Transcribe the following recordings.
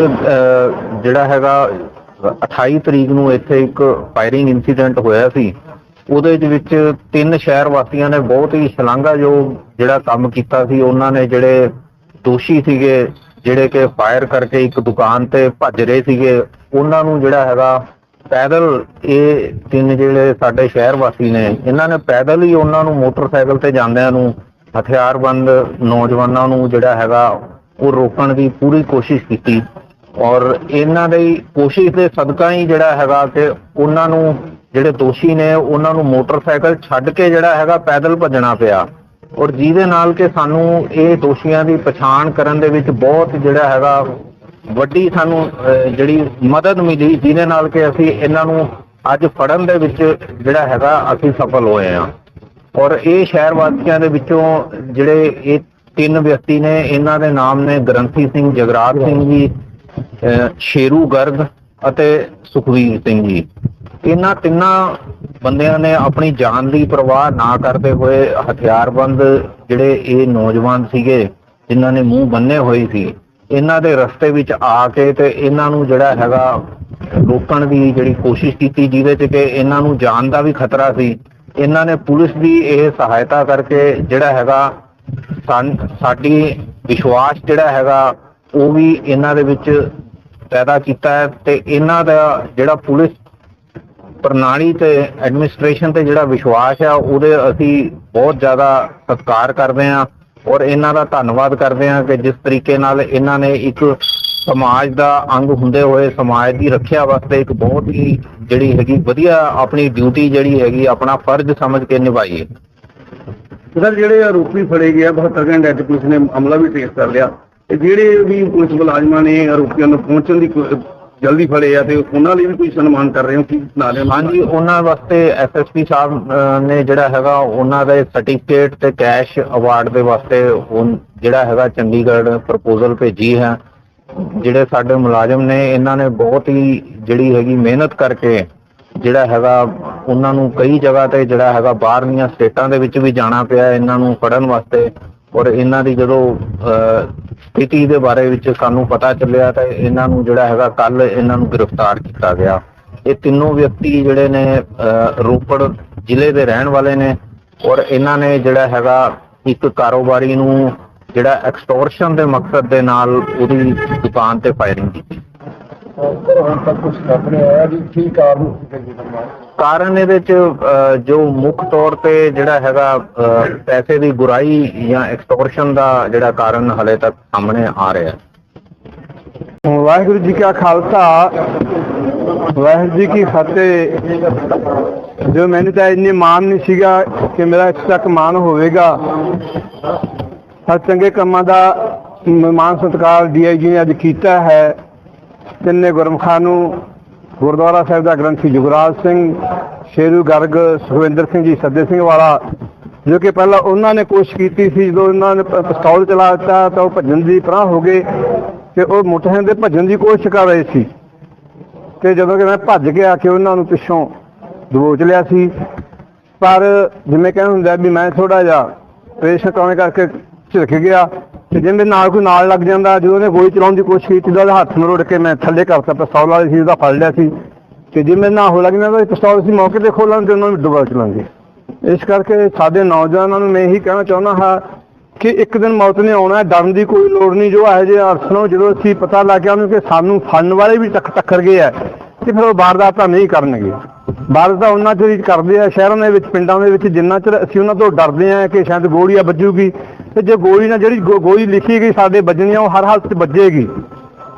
ਅਹ, ਜਿਹੜਾ ਹੈਗਾ 28 ਤਰੀਕ ਨੂੰ ਇੱਥੇ ਇੱਕ ਫਾਇਰਿੰਗ ਇਨਸੀਡੈਂਟ ਹੋਇਆ ਸੀ। ਉਹਦੇ ਦੇ ਵਿੱਚ ਤਿੰਨ ਸ਼ਹਿਰ ਵਾਸੀਆਂ ਨੇ ਬਹੁਤ ਹੀ ਸ਼ਲਾਘਾਯੋਗ ਜਿਹੜਾ ਕੰਮ ਕੀਤਾ ਸੀ। ਉਹਨਾਂ ਨੇ ਜਿਹੜੇ ਦੋਸ਼ੀ ਸੀਗੇ ਜਿਹੜੇ ਕਿ ਫਾਇਰ ਕਰਕੇ ਇੱਕ ਦੁਕਾਨ ਤੇ ਭੱਜ ਰਹੇ ਸੀਗੇ ਉਹਨਾਂ ਨੂੰ ਜਿਹੜਾ ਹੈਗਾ ਪੈਦਲ ਇਹ ਤਿੰਨ ਜਿਹੜੇ ਸਾਡੇ ਸ਼ਹਿਰ ਵਾਸੀ ਨੇ ਇਹਨਾਂ ਨੇ ਪੈਦਲ ਹੀ ਉਹਨਾਂ ਨੂੰ ਮੋਟਰਸਾਈਕਲ ਤੇ ਜਾਂਦਿਆਂ ਨੂੰ ਹਥਿਆਰਬੰਦ ਨੌਜਵਾਨਾਂ ਨੂੰ ਜਿਹੜਾ ਹੈਗਾ ਉਹ ਰੋਕਣ ਦੀ ਪੂਰੀ ਕੋਸ਼ਿਸ਼ ਕੀਤੀ। ਔਰ ਇਹਨਾਂ ਦੀ ਕੋਸ਼ਿਸ਼ ਦੇ ਸਦਕਾ ਹੀ ਜਿਹੜਾ ਹੈਗਾ ਕਿ ਉਹਨਾਂ ਨੂੰ ਜਿਹੜੇ ਦੋਸ਼ੀ ਨੇ, ਉਹਨਾਂ ਨੂੰ ਮੋਟਰਸਾਈਕਲ ਛੱਡ ਕੇ ਜਿਹੜਾ ਹੈਗਾ ਪੈਦਲ ਭੱਜਣਾ ਪਿਆ। ਔਰ ਜਿਹਦੇ ਨਾਲ ਕਿ ਸਾਨੂੰ ਇਹ ਦੋਸ਼ੀਆਂ ਦੀ ਪਛਾਣ ਕਰਨ ਦੇ ਵਿੱਚ ਬਹੁਤ ਜਿਹੜਾ ਹੈਗਾ ਵੱਡੀ ਸਾਨੂੰ ਜਿਹੜੀ ਮਦਦ ਮਿਲੀ, ਜਿਹਦੇ ਨਾਲ ਕਿ ਅਸੀਂ ਇਹਨਾਂ ਨੂੰ ਅੱਜ ਫੜਨ ਦੇ ਵਿੱਚ ਜਿਹੜਾ ਹੈਗਾ ਅਸੀਂ ਸਫਲ ਹੋਏ ਹਾਂ। ਔਰ ਇਹ ਸ਼ਹਿਰ ਵਾਸੀਆਂ ਦੇ ਵਿੱਚੋਂ ਜਿਹੜੇ ਇਹ ਤਿੰਨ ਵਿਅਕਤੀ ਨੇ, ਇਹਨਾਂ ਦੇ ਨਾਮ ਨੇ ਗ੍ਰੰਥੀ ਸਿੰਘ, ਜਗਰਾਜ ਸਿੰਘ ਜੀ ਸ਼ੇਰੂ ਗਰਗ ਅਤੇ ਸੁਖਵੀਰ ਸਿੰਘ ਜੀ। ਇਹਨਾਂ ਤਿੰਨਾਂ ਬੰਦਿਆਂ ਨੇ ਆਪਣੀ ਜਾਨ ਦੀ ਪਰਵਾਹ ਨਾ ਕਰਦੇ ਹੋਏ ਹਥਿਆਰਬੰਦ ਜਿਹੜੇ ਇਹ ਨੌਜਵਾਨ ਸੀਗੇ, ਜਿਨ੍ਹਾਂ ਨੇ ਮੂੰਹ ਬੰਨੇ ਹੋਏ ਸੀ, ਇਹਨਾਂ ਦੇ ਰਸਤੇ ਵਿੱਚ ਆ ਕੇ ਤੇ ਇਹਨਾਂ ਨੂੰ ਜਿਹੜਾ ਹੈਗਾ ਰੋਕਣ ਦੀ ਜਿਹੜੀ ਕੋਸ਼ਿਸ਼ ਕੀਤੀ, ਜਿਹਦੇ ਚ ਕਿ ਇਹਨਾਂ ਨੂੰ ਜਾਨ ਦਾ ਵੀ ਖਤਰਾ ਸੀ। ਇਹਨਾਂ ਨੇ ਪੁਲਿਸ ਦੀ ਇਹ ਸਹਾਇਤਾ ਕਰਕੇ ਜਿਹੜਾ ਹੈਗਾ ਸਾਡੀ ਵਿਸ਼ਵਾਸ ਜਿਹੜਾ ਹੈਗਾ ਉਹ ਵੀ ਇਹਨਾਂ ਦੇ ਵਿੱਚ ਪੈਦਾ ਕੀਤਾ ਹੈ ਤੇ ਇਹਨਾਂ ਦਾ ਜਿਹੜਾ ਪੁਲਿਸ ਪ੍ਰਣਾਲੀ ਤੇ ਐਡਮਿਨਿਸਟ੍ਰੇਸ਼ਨ ਤੇ ਜਿਹੜਾ ਵਿਸ਼ਵਾਸ ਆ, ਉਹਦੇ ਅਸੀਂ ਬਹੁਤ ਜ਼ਿਆਦਾ ਸਤਿਕਾਰ ਕਰਦੇ ਹਾਂ ਔਰ ਇਹਨਾਂ ਦਾ ਧੰਨਵਾਦ ਕਰਦੇ ਹਾਂ ਕਿ ਜਿਸ ਤਰੀਕੇ ਨਾਲ ਇਹਨਾਂ ਨੇ ਇੱਕ ਸਮਾਜ ਦਾ ਅੰਗ ਹੁੰਦੇ ਹੋਏ ਸਮਾਜ ਦੀ ਰੱਖਿਆ ਵਾਸਤੇ ਇੱਕ ਬਹੁਤ ਹੀ ਜਿਹੜੀ ਹੈਗੀ ਵਧੀਆ ਆਪਣੀ ਡਿਊਟੀ ਜਿਹੜੀ ਹੈਗੀ ਆਪਣਾ ਫਰਜ਼ ਸਮਝ ਕੇ ਨਿਭਾਈ ਹੈ ਸਰ, ਜਿਹੜੇ ਆਰੋਪੀ ਫੜੇ ਗਏ ਆ 72 ਘੰਟੇ ਚ ਪੁਲਿਸ ਨੇ ਮਾਮਲਾ ਵੀ ਟ੍ਰੇਸ ਕਰ ਲਿਆ। ਜਿਹੜੇ ਵੀ ਪੁਲਿਸ ਮੁਲਾਜ਼ਮਾਂ ਨੇ ਆਰੋਪੀਆਂ ਨੂੰ ਪਹੁੰਚਣ ਦੀ ਕੋ- ਜਲਦੀ ਫੜੇ ਆ ਤੇ ਉਹਨਾਂ ਲਈ ਵੀ ਕੋਈ ਸਨਮਾਨ ਕਰ ਰਹੇ ਹੋ ਕੀ ਨਾਲ ਹਾਂਜੀ ਉਹਨਾਂ ਵਾਸਤੇ ਐਸਐਸਪੀ ਸਾਹਿਬ ਅਹ, ਨੇ ਜਿਹੜਾ ਹੈਗਾ ਉਹਨਾਂ ਦੇ ਸਰਟੀਫਿਕੇਟ ਤੇ ਕੈਸ਼ ਅਵਾਰਡ ਦੇ ਵਾਸਤੇ ਉਹ ਜਿਹੜਾ ਹੈਗਾ ਚੰਡੀਗੜ੍ਹ ਪ੍ਰਪੋਜ਼ਲ ਭੇਜੀ ਹੈ। ਜਿਹੜੇ ਸਾਡੇ ਮੁਲਾਜ਼ਮ ਨੇ ਇਹਨਾਂ ਨੇ ਬਹੁਤ ਹੀ ਜਿਹੜੀ ਹੈਗੀ ਮਿਹਨਤ ਕਰਕੇ ਜਿਹੜਾ ਹੈਗਾ ਉਹਨਾਂ ਨੂੰ ਕਈ ਜਗ੍ਹਾ ਤੇ ਜਿਹੜਾ ਹੈਗਾ ਬਾਹਰਲੀਆਂ ਸਟੇਟਾਂ ਦੇ ਵਿੱਚ ਵੀ ਜਾਣਾ ਪਿਆ ਇਹਨਾਂ ਨੂੰ ਫੜਨ ਵਾਸਤੇ। ਔਰ ਇਹਨਾਂ ਦੀ ਜਦੋਂ ਅਹ, ਸਥਿਤੀ ਦੇ ਬਾਰੇ ਵਿੱਚ ਸਾਨੂੰ ਪਤਾ ਚੱਲਿਆ ਤਾਂ ਇਹਨਾਂ ਨੂੰ ਜਿਹੜਾ ਹੈਗਾ ਕੱਲ ਇਹਨਾਂ ਨੂੰ ਗ੍ਰਿਫਤਾਰ ਕੀਤਾ ਗਿਆ। ਇਹ ਤਿੰਨੋਂ ਵਿਅਕਤੀ ਜਿਹੜੇ ਨੇ ਰੋਪੜ ਜ਼ਿਲ੍ਹੇ ਦੇ ਰਹਿਣ ਵਾਲੇ ਨੇ ਔਰ ਇਹਨਾਂ ਨੇ ਜਿਹੜਾ ਹੈਗਾ ਇੱਕ ਕਾਰੋਬਾਰੀ ਨੂੰ ਜਿਹੜਾ ਐਕਸਟੋਰਸ਼ਨ ਦੇ ਮਕਸਦ ਦੇ ਨਾਲ ਉਹਦੀ ਦੁਕਾਨ ਤੇ ਫਾਇਰਿੰਗ ਕੀਤੀ। ਹੁਣ ਤੱਕ ਕੁਝ ਸਾਹਮਣੇ ਆਇਆ ਜੀ। ਕੀ ਕਾਰਨ ਕਾਰਨ ਇਹਦੇ ਚ ਜੋ ਮੁੱਖ ਤੌਰ ਤੇ ਜਿਹੜਾ ਹੈਗਾ ਪੈਸੇ ਦੀ ਗੁਰਾਈ ਜਾਂ ਐਕਸਟੋਰਸ਼ਨ ਦਾ ਜਿਹੜਾ ਕਾਰਨ ਹਲੇ ਤੱਕ ਸਾਹਮਣੇ ਆ ਰਿਹਾ ਹੈ। ਵਾਹਿਗੁਰੂ ਜੀ ਕਾ ਖਾਲਸਾ। ਵਾਹਿਗੁਰੂ ਜੀ ਕੀ ਫਤਿਹ। ਜੋ ਮੈਨੂੰ ਤਾਂ ਇੰਨੀ ਮਾਣ ਨਹੀਂ ਸੀਗਾ ਕਿ ਮੇਰਾ ਇਸ ਤੱਕ ਮਾਣ ਹੋਵੇਗਾ। ਹਰ ਚੰਗੇ ਕੰਮਾਂ ਦਾ ਮ- ਮਾਣ ਸਤਿਕਾਰ ਡੀਆਈਜੀ ਨੇ ਅੱਜ ਕੀਤਾ ਹੈ। ਤਿੰਨੇ ਗੁਰਮਖਾਂ ਨੂੰ ਗੁਰਦੁਆਰਾ ਸਾਹਿਬ ਦਾ ਗ੍ਰੰਥੀ ਜੁਗਰਾਜ ਸਿੰਘ, ਸ਼ੇਰੂ ਗਰਗ ਸੁਖਵਿੰਦਰ ਸਿੰਘ ਜੀ, ਸੱਦੇ ਸਿੰਘ ਵਾਲਾ, ਜੋ ਕਿ ਪਹਿਲਾਂ ਉਹਨਾਂ ਨੇ ਕੋਸ਼ਿਸ਼ ਕੀਤੀ ਸੀ, ਜਦੋਂ ਉਹਨਾਂ ਨੇ ਪਿਸਤੌਲ ਚਲਾ ਦਿੱਤਾ, ਤਾਂ ਉਹ ਭੱਜਣ ਦੀ ਪਰਾਂ ਹੋ ਗਏ ਤੇ ਉਹ ਮੁੱਠਿਆਂ ਦੇ ਭੱਜਣ ਦੀ ਕੋਸ਼ਿਸ਼ ਕਰ ਰਹੇ ਸੀ। ਤੇ ਜਦੋਂ ਕਿ ਮੈਂ ਭੱਜ ਕੇ ਆ ਕੇ ਉਹਨਾਂ ਨੂੰ ਪਿੱਛੋਂ ਦਬੋਚ ਲਿਆ ਸੀ। ਪਰ ਜਿਵੇਂ ਕਹਿੰਦੇ ਹੁੰਦਾ ਵੀ ਮੈਂ ਥੋੜਾ ਜਿਹਾ ਪ੍ਰੇਸ਼ਨ ਕਰਾਉਣੇ ਕਰਕੇ ਝਿੜਕ ਗਿਆ ਤੇ ਜਿਵੇਂ ਨਾਲ ਕੋਈ ਨਾਲ ਲੱਗ ਜਾਂਦਾ, ਜਦੋਂ ਉਹਨੇ ਗੋਲੀ ਚਲਾਉਣ ਦੀ ਕੋਸ਼ਿਸ਼ ਕੀਤੀ ਤਾਂ ਉਹਦੇ ਹੱਥ ਨੂੰ ਕੇ ਮੈਂ ਥੱਲੇ ਕਰਤਾ ਪਿਸਤੌਲ ਵਾਲੀ ਸੀ, ਉਹਦਾ ਫੜ ਲਿਆ ਸੀ। ਤੇ ਜਿਵੇਂ ਨਾ ਹੋ ਲੱਗੀ ਮੈਂ ਪਿਸਤੌਲ ਸੀ ਮੌਕੇ ਤੇ ਖੋਲਾਂ ਤੇ ਉਹਨਾਂ ਨੂੰ ਡੁਬਾ ਚਲਾਂਗੇ। ਇਸ ਕਰਕੇ ਸਾਡੇ ਨੌਜਵਾਨਾਂ ਨੂੰ ਮੈਂ ਇਹੀ ਕਹਿਣਾ ਚਾਹੁੰਦਾ ਹਾਂ ਕਿ ਇੱਕ ਦਿਨ ਮੌਤ ਨੇ ਆਉਣਾ ਹੈ, ਡਰਨ ਦੀ ਕੋਈ ਲੋੜ ਨਹੀਂ, ਜੋ ਇਹੋ ਜਿਹੇ ਅਰਥ ਨੂੰ, ਜਦੋਂ ਅਸੀਂ ਪਤਾ ਲੱਗ ਗਿਆ ਉਹਨੂੰ ਕਿ ਸਾਨੂੰ ਫੜਨ ਵਾਲੇ ਵੀ ਟੱਕ ਟੱਕਰ ਗਏ ਆ ਤੇ ਫਿਰ ਉਹ ਵਾਰਦਾਤਾਂ ਨਹੀਂ ਕਰਨਗੇ। ਵਾਰਦਾਤਾਂ ਉਹਨਾਂ ਚਿਰ ਕਰਦੇ ਆ, ਸ਼ਹਿਰਾਂ ਦੇ ਵਿੱਚ, ਪਿੰਡਾਂ ਦੇ ਵਿੱਚ, ਜਿੰਨਾ ਚਿਰ ਅਸੀਂ ਉਹਨਾਂ ਤੋਂ ਡਰਦੇ ਆ ਕਿ ਸ਼ਾਇਦ ਗੋਲੀ ਆ ਵੱਜੂਗੀ ਤੇ ਜੇ ਗੋਲੀ ਨਾਲ ਜਿਹੜੀ ਗੋ- ਗੋਲੀ ਲਿਖੀ ਗਈ ਸਾਡੇ ਵੱਜਣੀ ਆ ਉਹ ਹਰ ਹਾਲਤ 'ਚ ਵੱਜੇਗੀ।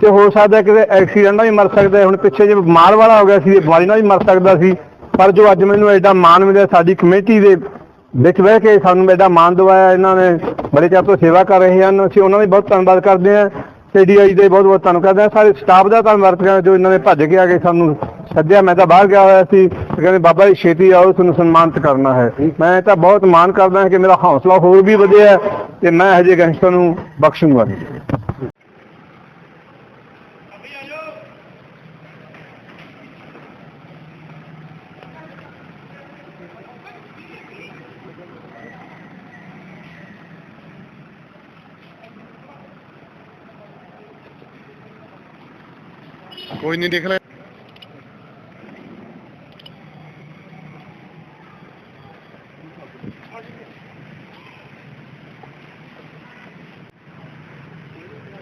ਤੇ ਹੋ ਸਕਦਾ ਕਿ ਐਕਸੀਡੈਂਟ ਨਾਲ ਵੀ ਮਰ ਸਕਦਾ ਹੈ। ਹੁਣ ਪਿੱਛੇ ਜੇ ਬਿਮਾਰ ਵਾਲਾ ਹੋ ਗਿਆ ਸੀ, ਇਹ ਬਿਮਾਰੀ ਨਾਲ ਵੀ ਮਰ ਸਕਦਾ ਸੀ। ਪਰ ਜੋ ਅੱਜ ਮੈਨੂੰ ਐਡਾ ਮਾਣ ਮਿਲਿਆ ਸਾਡੀ ਕਮੇਟੀ ਦੇ ਵਿੱਚ ਬਹਿ ਕੇ ਸਾਨੂੰ ਐਡਾ ਮਾਣ ਦਿਵਾਇਆ ਇਹਨਾਂ ਨੇ। ਬੜੇ ਚਿਰ ਤੋਂ ਸੇਵਾ ਕਰ ਰਹੇ ਹਨ। ਅਸੀਂ ਉਹਨਾਂ ਦਾ ਵੀ ਬਹੁਤ ਧੰਨਵਾਦ ਕਰਦੇ ਹਾਂ। ਤੇ ਡੀਆਈ ਦੇ ਬਹੁਤ ਬਹੁਤ ਧੰਨਵਾਦ ਕਰਦੇ ਹਾਂ। ਸਾਰੇ ਸਟਾਫ ਦਾ ਧੰਨਵਾਦ ਕਰਦੇ ਹਾਂ ਜੋ ਇਹਨਾਂ ਨੇ ਭੱਜ ਕੇ ਆ ਕੇ ਸਾਨੂੰ ਸੱਦਿਆ। ਮੈਂ ਤਾਂ ਬਾਹਰ ਗਿਆ ਹੋਇਆ ਸੀ। ਤੇ ਕਹਿੰਦੇ, ਬਾਬਾ ਜੀ, ਛੇਤੀ ਆਓ। ਤੁਹਾਨੂੰ ਸਨਮਾਨਿਤ ਕਰਨਾ ਹੈ। ਮੈਂ ਤਾਂ ਬਹੁਤ ਮਾਣ ਕਰਦਾ ਹਾਂ ਕਿ ਮੇਰਾ ਹੌਸਲਾ ਹੋਰ ਵੀ ਵਧਿਆ। ਹੈ ਤੇ ਮੈਂ ਹਜੇ ਗੈਂਗਸਟਰ ਨੂੰ ਬਖਸ਼ੂੰਗਾ ਕੋਈ ਨਹੀਂ ਦੇਖ ਲੈ।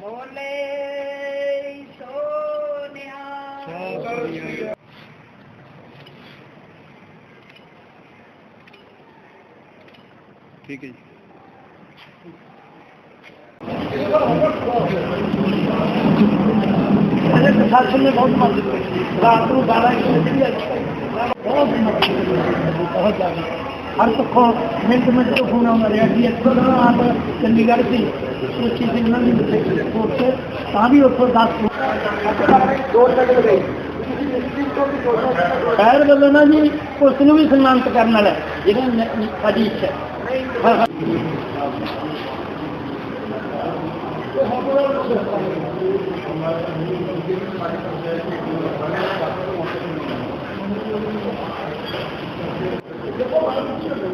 ਬੋਲੇ ਸੋਨਿਆ। ਠੀਕ ਹੈ ਜੀ। ਅਜੇ ਪ੍ਰਸ਼ਾਸਨ ਨੇ ਬਹੁਤ ਮਦਦ ਕੀਤੀ ਰਾਤ ਨੂੰ 12 ਇੱਕ ਵਜੇ ਵੀ ਆਈ ਬਹੁਤ ਬਹੁਤ ਜ਼ਿਆਦਾ। ਹਰ ਪੱਖੋਂ ਮਿੰਟ ਮਿੰਟ ਤੋਂ ਫੋਨ ਆਉਂਦਾ ਰਿਹਾ ਕਿ ਇੱਥੋਂ ਦਾ ਆਪ ਚੰਡੀਗੜ੍ਹ ਸੀ ਉਸ ਚੀਜ਼ ਦੀ ਉਹਨਾਂ ਦੀ ਰਿਪੋਰਟ ਤੇ ਵੀ ਉੱਥੋਂ 10 ਦੋ ਤੱਕ ਗਏ। ਸ਼ਹਿਰ ਵੱਲੋਂ ਨਾ ਜੀ ਉਸ ਨੂੰ ਵੀ ਸਨਮਾਨਿਤ ਕਰਨ ਵਾਲਾ ਹੈ, ਜਿਹੜਾ ਸਾਡੀ ਇੱਛਾ ਹੈ। ਹਾਂ ਹਾਂ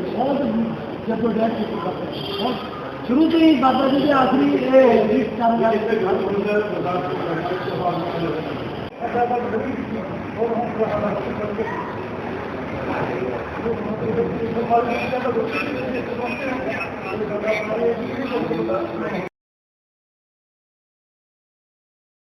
ਬਹੁਤ ਜ਼ਬਰਦਸਤ ਸੀ ਬਾਬਾ ਜੀ। ਬਹੁਤ ਸ਼ੁਰੂ ਤੋਂ ਹੀ